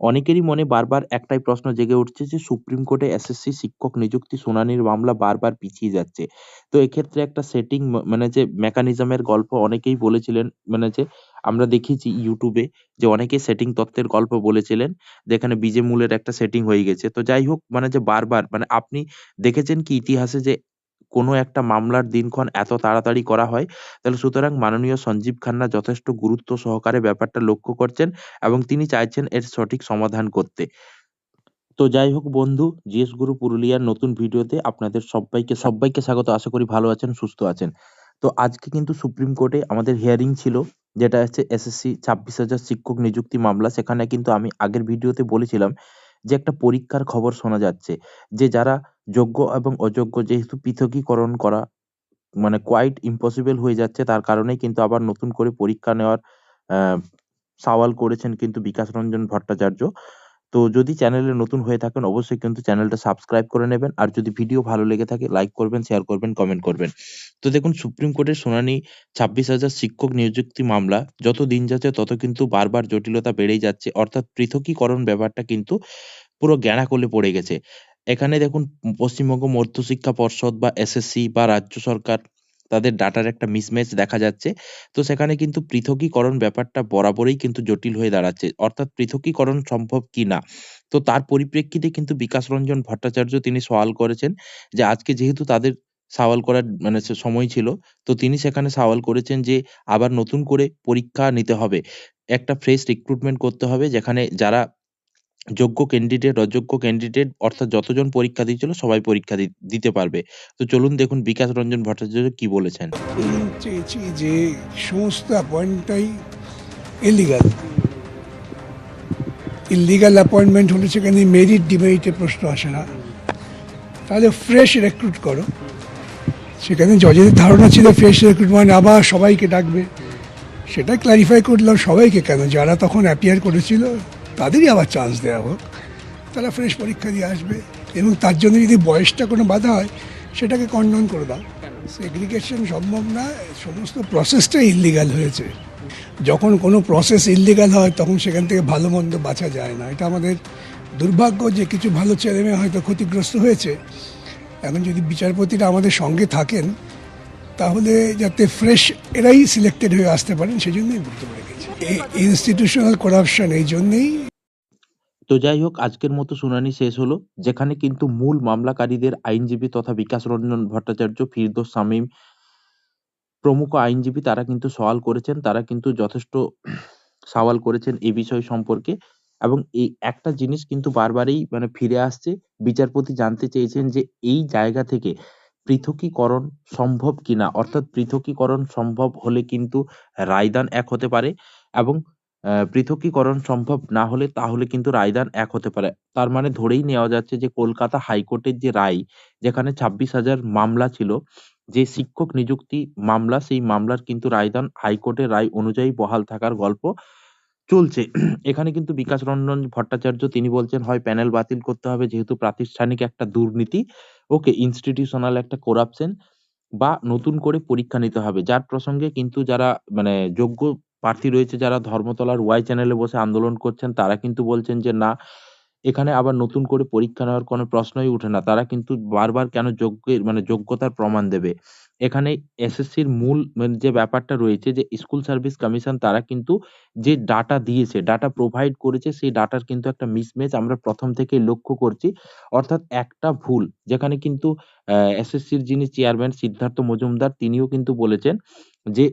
অনেকেরই মনে বারবার একটাই প্রশ্ন জেগে উঠছে যে, সুপ্রিম কোর্টে এসএসসি শিক্ষক নিযুক্তি শুনানির মামলা বারবার পিছিয়ে যাচ্ছে। তো এক্ষেত্রে একটা সেটিং মানে যে মেকানিজমের গল্প অনেকেই বলেছিলেন মানে যে, আমরা দেখেছি ইউটিউবে যে, অনেকে সেটিং তত্ত্বের গল্প বলেছিলেন, যেখানে বিজে মূলের একটা সেটিং হয়ে গেছে। তো যাই হোক মানে যে, বারবার মানে আপনি দেখেছেন কি ইতিহাসে যে কোনো একটা মামলার দিনক্ষণ এত তাড়াতাড়ি করা হয়? তাহলে সুতরাং মাননীয় সঞ্জীব খান্না যথেষ্ট গুরুত্ব সহকারে ব্যাপারটা লক্ষ্য করছেন এবং তিনি চাইছেন এর সঠিক সমাধান করতে। তো যাই হোক বন্ধু, জিএস গুরু পুরুলিয়ার নতুন ভিডিওতে আপনাদের সব্বাইকে সব্বাইকে স্বাগত। আশা করি ভালো আছেন, সুস্থ আছেন। তো আজকে কিন্তু সুপ্রিম কোর্টে আমাদের হিয়ারিং ছিল যেটা হচ্ছে এসএসসি ২৬,০০০ শিক্ষক নিযুক্তি মামলা। সেখানে কিন্তু আমি আগের ভিডিওতে বলেছিলাম যে একটা পরীক্ষার খবর শোনা যাচ্ছে। যে যারা যোগ্য এবং অযোগ্য যেহেতু পৃথকীকরণ করা মানে কোয়াইট ইম্পসিবল হয়ে যাচ্ছে তার কারণেই কিন্তু আবার নতুন করে পরীক্ষা নেওয়ার সওয়াল করেছেন কিন্তু বিকাশ রঞ্জন ভট্টাচার্য। তো যদি চ্যানেলে নতুন হয়ে থাকেন অবশ্যই কিন্তু চ্যানেলটা সাবস্ক্রাইব করে নেবেন। আর যদি ভিডিও ভালো লেগে থাকে লাইক করবেন, শেয়ার করবেন, কমেন্ট করবেন। তো দেখুন সুপ্রিম কোর্টের শুনানি ২৬,০০০ শিক্ষক নিযুক্তি মামলা যত দিন যাচ্ছে তত কিন্তু বারবার জটিলতা বেড়েই যাচ্ছে। অর্থাৎ পৃথকীকরণ ব্যাপারটা কিন্তু পুরো গ্যাড়াকলে পড়ে গেছে। এখানে দেখুন পশ্চিমবঙ্গ মধ্যশিক্ষা পর্ষদ বা এসএসসি বা রাজ্য সরকার তাদের ডাটার একটা মিসম্যাচ দেখা যাচ্ছে। তো সেখানে কিন্তু পৃথকীকরণ ব্যাপারটা বরাবরই কিন্তু জটিল হয়ে দাঁড়াচ্ছে। অর্থাৎ পৃথকীকরণ সম্ভব কিনা? তো তার পরিপ্রেক্ষিতে কিন্তু বিকাশ রঞ্জন ভট্টাচার্য তিনি সওয়াল করেছেন যে আজকে যেহেতু তাদের সওয়াল করার মানে সময় ছিল, তো তিনি সেখানে সওয়াল করেছেন যে আবার নতুন করে পরীক্ষা নিতে হবে। একটা ফ্রেশ রিক্রুটমেন্ট করতে হবে যেখানে যারা যোগ্য ক্যান্ডিডেট, অযোগ্য ক্যান্ডিডেট অর্থাৎ যতজন পরীক্ষা দিয়েছিল সবাই পরীক্ষা দিতে পারবে। তো চলুন দেখুন বিকাশ রঞ্জন ভট্টাচার্য কি বলেছেন। চেয়েছি যে সমস্ত অ্যাপয়েন্টটাই ইলিগাল ইলিগাল অ্যাপয়েন্টমেন্ট হলে সেখানে মেরিট ডিমেরিটের প্রশ্ন আসে না। তাহলে ফ্রেশ রেক্রুট করো। সেখানে জজেদের ধারণা ছিল ফ্রেশ রিক্রুটমেন্ট আবার সবাইকে ডাকবে। সেটা ক্লারিফাই করলাম সবাইকে কেন? যারা তখন অ্যাপিয়ার করেছিল তাদেরই আবার চান্স দেওয়া হোক। তারা ফ্রেশ পরীক্ষা দিয়ে আসবে এবং তার জন্য যদি বয়সটা কোনো বাধা হয় সেটাকে কন্ডন করে দাও। সেগ্রিগেশন সম্ভব না সমস্ত প্রসেসটাই ইলিগাল হয়েছে। যখন কোনো প্রসেস ইলিগাল হয় তখন সেখান থেকে ভালো মন্দ বাঁচা যায় না। এটা আমাদের দুর্ভাগ্য যে কিছু ভালো ছেলেমেয়ে হয়তো ক্ষতিগ্রস্ত হয়েছে। এখন যদি বিচারপতিরা আমাদের সঙ্গে থাকেন তাহলে যাতে ফ্রেশ এরাই সিলেক্টেড হয়ে আসতে পারেন সেই জন্যই বক্তব্য রেখেছি ইনস্টিটিউশনাল করাপশন এই জন্যেই তো যাই হোক আজকের মতো শুনানি শেষ হলো। যেখানে কিন্তু মূল মামলাকারীদের আইনজীবী তথা বিকাশ রঞ্জন ভট্টাচার্য, ফিরদোস শামীম প্রমুখ আইনজীবী তারা কিন্তু সওয়াল করেছেন। তারা কিন্তু যথেষ্ট সওয়াল করেছেন এই বিষয় সম্পর্কে এবং এই একটা জিনিস কিন্তু বারবারই মানে ফিরে আসছে। বিচারপতি জানতে চেয়েছেন যে এই জায়গা থেকে পৃথকীকরণ সম্ভব কিনা? অর্থাৎ পৃথকীকরণ সম্ভব হলে কিন্তু রায়দান এক হতে পারে এবং পৃথকীকরণ সম্ভব না হলে তাহলে কিন্তু রায়দান এক হতে পারে। তার মানে ধরেই নেওয়া যাচ্ছে যে কলকাতা হাইকোর্টের যে রায় যেখানে ২৬,০০০ মামলা ছিল, যে শিক্ষক নিযুক্তি মামলা সেই মামলার কিন্তু রায়দান হাইকোর্টের রায় অনুযায়ী বহাল থাকার গল্প চলছে। এখানে কিন্তু বিকাশ রঞ্জন ভট্টাচার্য তিনি বলছেন হয় প্যানেল বাতিল করতে হবে যেহেতু প্রাতিষ্ঠানিক একটা দুর্নীতি, ওকে ইনস্টিটিউশনাল একটা করাপশন বা নতুন করে পরীক্ষা নিতে হবে। যার প্রসঙ্গে কিন্তু যারা মানে যোগ্য প্রার্থী রয়েছে যারা ধর্মতলার ওয়াই চ্যানেলে বসে আন্দোলন করছেন তারা কিন্তু বলছেন যে না এখানে আবার নতুন করে পরীক্ষা নেওয়ার কোনো প্রশ্নই উঠে না। তারা কিন্তু বারবার কেন যোগ্যের মানে যোগ্যতার প্রমাণ দেবে। এখানে এসএসসির মূল মানে যে ব্যাপারটা রয়েছে যে স্কুল সার্ভিস কমিশন তারা কিন্তু যে ডাটা দিয়েছে, ডাটা প্রোভাইড করেছে সেই ডাটার কিন্তু একটা মিসম্যাচ আমরা প্রথম থেকেই লক্ষ্য করছি। অর্থাৎ একটা ভুল যেখানে কিন্তু এসএসসির যিনি চেয়ারম্যান সিদ্ধার্থ মজুমদার তিনিও কিন্তু বলেছেন যে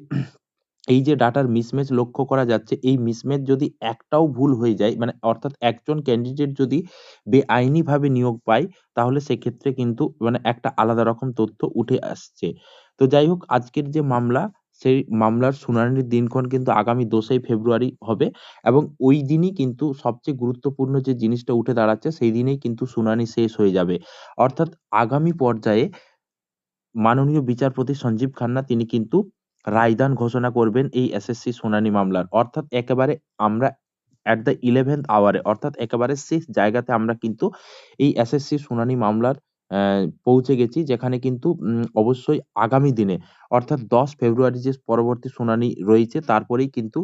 এই যে ডাটার মিসম্যাচ লক্ষ্য করা যাচ্ছে, এই মিসম্যাচ যদি একটাও ভুল হয়ে যায় মানে অর্থাৎ একজন ক্যান্ডিডেট যদি বেআইনিভাবে নিয়োগ পায়, তাহলে সেক্ষেত্রে কিন্তু মানে একটা আলাদা রকম তথ্য উঠে আসছে। তো যাই হোক আজকের যে মামলা, সেই মামলার শুনানির দিনক্ষণ কিন্তু আগামী ২০ই ফেব্রুয়ারি হবে এবং ওই দিনই কিন্তু সবচেয়ে গুরুত্বপূর্ণ যে জিনিসটা উঠে দাঁড়াচ্ছে সেই দিনেই কিন্তু শুনানি শেষ হয়ে যাবে। অর্থাৎ আগামী পর্যায়ে মাননীয় বিচারপতি সঞ্জীব খান্না তিনি কিন্তু রায়দান ঘোষণা করবেন এই এসএসসি শুনানি মামলার। অর্থাৎ একেবারে আমরা অ্যাট দ্য 11th আওয়ারে অর্থাৎ একেবারে শেষ জায়গাতে আমরা কিন্তু এই এসএসসি শুনানি মামলার পৌঁছে গেছি, যেখানে কিন্তু অবশ্যই আগামী দিনে, অর্থাৎ ১০ ফেব্রুয়ারি যে পরবর্তী শুনানি রয়েছে, তারপরেই কিন্তু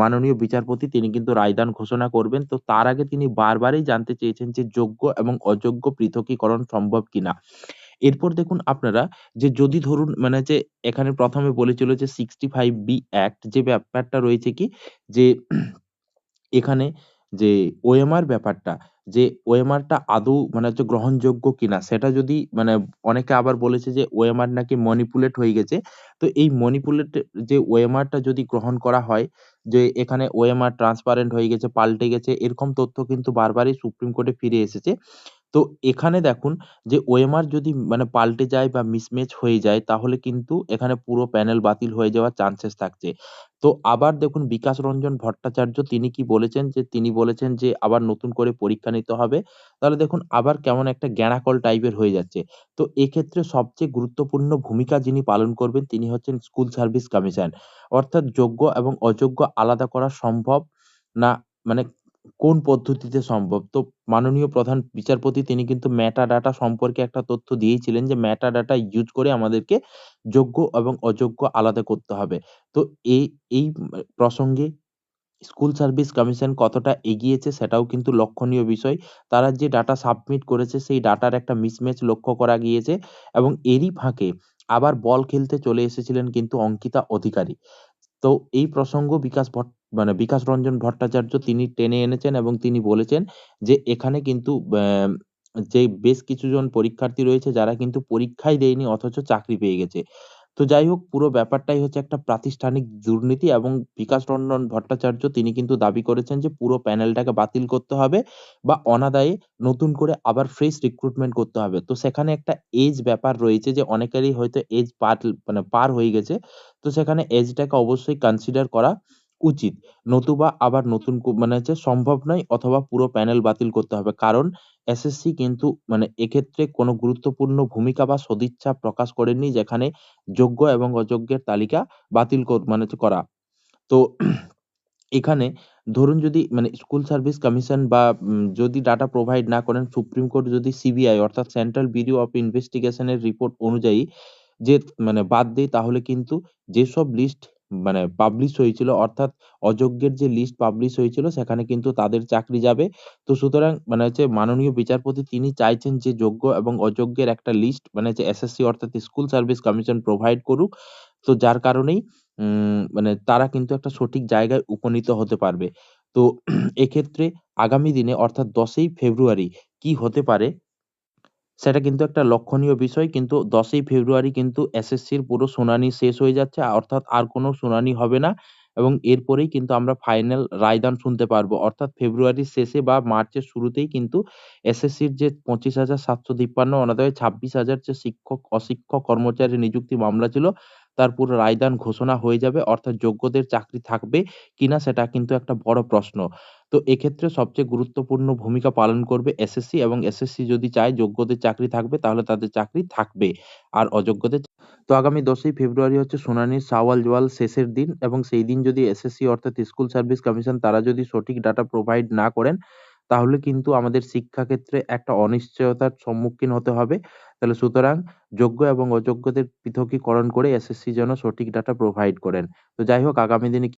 মাননীয় বিচারপতি তিনি কিন্তু রায়দান ঘোষণা করবেন। তো তার আগে তিনি বারবারই জানতে চেয়েছেন যে যোগ্য এবং অযোগ্য পৃথকীকরণ সম্ভব কিনা? এরপর দেখুন আপনারা যে যদি ধরুন মানে যে এখানে ১ম এ বলেছিল যে 65B অ্যাক্ট যে ব্যাপারটা রয়েছে কি যে এখানে যে ওএমআর ব্যাপারটা যে ওএমআরটা আদৌ মানে হচ্ছে গ্রহণযোগ্য কিনা সেটা যদি মানে অনেকে আবার বলেছে যে ওএমআর নাকি মনিপুলেট হয়ে গেছে। তো এই ম্যানিপুলেট যে ওএমআরটা যদি গ্রহণ করা হয় যে এখানে ওএমআর ট্রান্সপারেন্ট হয়ে গেছে, পাল্টে গেছে এরকম তথ্য কিন্তু বারবারই সুপ্রিম কোর্টে ফিরে এসেছে। তো এখানে দেখুন যে ওএমআর যদি মানে পাল্টে যায় বা মিসম্যাচ হয়ে যায়, তাহলে কিন্তু এখানে পুরো প্যানেল বাতিল হয়ে যাওয়ার চান্সেস থাকছে। তো আবার দেখুন বিকাশ রঞ্জন ভট্টাচার্য, তিনি কি বলেছেন যে, তিনি বলেছেন যে আবার নতুন করে পরীক্ষা নিতে হবে। তাহলে দেখুন আবার কেমন একটা গ্যাঁড়াকল টাইপের হয়ে যাচ্ছে। তো এক্ষেত্রে সবচেয়ে গুরুত্বপূর্ণ ভূমিকা যিনি পালন করবেন, তিনি হচ্ছেন স্কুল সার্ভিস কমিশন। অর্থাৎ যোগ্য এবং অযোগ্য আলাদা করা সম্ভব না মানে কোন পদ্ধতিতে সম্ভব? তো মাননীয় প্রধান বিচারপতি তিনি কিন্তু মেটা ডাটা সম্পর্কে একটা তথ্য দিয়েছিলেন যে মেটা ডাটা ইউজ করে আমাদেরকে যোগ্য এবং অযোগ্য আলাদা করতে হবে। তো এই এই প্রসঙ্গে স্কুল সার্ভিস কমিশন কতটা এগিয়েছে সেটাও কিন্তু লক্ষণীয় বিষয়। তারা যে ডাটা সাবমিট করেছে সেই ডাটার একটা মিসম্যাচ লক্ষ্য করা গিয়েছে এবং এরই ফাঁকে আবার বল খেলতে চলে এসেছিলেন কিন্তু অঙ্কিতা অধিকারী। তো এই প্রসঙ্গ বিকাশ ভট মানে বিকাশ রঞ্জন ভট্টাচার্য তিনি টেনে এনেছেন এবং তিনি বলেছেন যে এখানে কিন্তু যে বেশ কিছুজন পরীক্ষার্থী রয়েছে যারা কিন্তু পরীক্ষাই দেয়নি অথচ চাকরি পেয়ে গেছে। তো যাই হোক, পুরো ব্যাপারটাই হচ্ছে একটা প্রাতিষ্ঠানিক দুর্নীতি এবং বিকাশ রঞ্জন ভট্টাচার্য তিনি কিন্তু দাবি করেছেন যে পুরো প্যানেলটাকে বাতিল করতে হবে বা অনাদায়ে নতুন করে আবার ফ্রেশ রিক্রুটমেন্ট করতে হবে। তো সেখানে একটা এজ ব্যাপার রয়েছে যে অনেকেরই হয়তো এজ পার মানে পার হয়ে গেছে। তো সেখানে এজটাকে অবশ্যই কনসিডার করা উচিত। নতুবা আবার নতুন কো মানে হচ্ছে সম্ভব নয় অথবা পুরো প্যানেল বাতিল করতে হবে। কারণ এসএসসি কিন্তু মানে এক্ষেত্রে কোনো গুরুত্বপূর্ণ ভূমিকা বা সদিচ্ছা প্রকাশ করেননি যেখানে যোগ্য এবং অযোগ্যের তালিকা বাতিল কর মানে হচ্ছে করা। তো এখানে ধরুন যদি মানে স্কুল সার্ভিস কমিশন বা যদি ডাটা প্রোভাইড না করেন, সুপ্রিম কোর্ট যদি সিবিআই অর্থাৎ সেন্ট্রাল ব্যুরো অফ ইনভেস্টিগেশন এর রিপোর্ট অনুযায়ী যে মানে বাদ দেয়, তাহলে কিন্তু যেসব লিস্ট মানে পাবলিশ হয়েছিল, অর্থাৎ অযোগ্যের যে লিস্ট পাবলিশ হয়েছিল, সেখানে কিন্তু তাদের চাকরি যাবে। তো সুতরাং মানে হচ্ছে মাননীয় বিচারপতি তিনি চাইছেন যে যোগ্য এবং অযোগ্যের একটা লিস্ট মানে হচ্ছে এসএসসি অর্থাৎ স্কুল সার্ভিস কমিশন প্রোভাইড করুক। তো যার কারণেই মানে তারা কিন্তু একটা সঠিক জায়গায় উপনীত হতে পারবে। তো এক্ষেত্রে আগামী দিনে অর্থাৎ ১০ই ফেব্রুয়ারি কি হতে পারে সেটা কিন্তু একটা লক্ষণীয় বিষয়। কিন্তু ১০ই ফেব্রুয়ারি কিন্তু এসএসসির পুরো শুনানি শেষ হয়ে যাচ্ছে। অর্থাৎ আর কোনো শুনানি হবে না এবং এরপরেই কিন্তু আমরা ফাইনাল রায়দান শুনতে পারব। অর্থাৎ ফেব্রুয়ারির শেষে বা মার্চের শুরুতেই কিন্তু এসএসসির যে ২৫,৭৫৩ অনাদায়ে ২৬,০০০ যে শিক্ষক, অশিক্ষক কর্মচারী নিযুক্তি মামলা ছিল তার পুরো রায়দান ঘোষণা হয়ে যাবে। অর্থাৎ যোগ্যদের চাকরি থাকবে কিনা সেটা কিন্তু একটা বড় প্রশ্ন। তো এক্ষেত্রে সবচেয়ে গুরুত্বপূর্ণ ভূমিকা পালন করবে এসএসসি এবং এসএসসি যদি চায় যোগ্যদের চাকরি থাকবে তাহলে তাদের চাকরি থাকবে। আর অযোগ্যদের তো আগামী ১০ই ফেব্রুয়ারি হচ্ছে শুনানির সওয়াল-জওয়াল শেষের দিন এবং সেই দিন যদি এসএসসি অর্থাৎ স্কুল সার্ভিস কমিশন তারা যদি সঠিক ডাটা প্রোভাইড না করেন, তাহলে কিন্তু আমাদের শিক্ষাক্ষেত্রে একটা অনিশ্চয়তার সম্মুখীন হতে হবে। তাহলে সুতরাং যোগ্য এবং অযোগ্যদের পৃথকীকরণ করে এসএসসি যেন সঠিক ডাটা প্রোভাইড করেন। তো যাই হোক, আগামী দিনে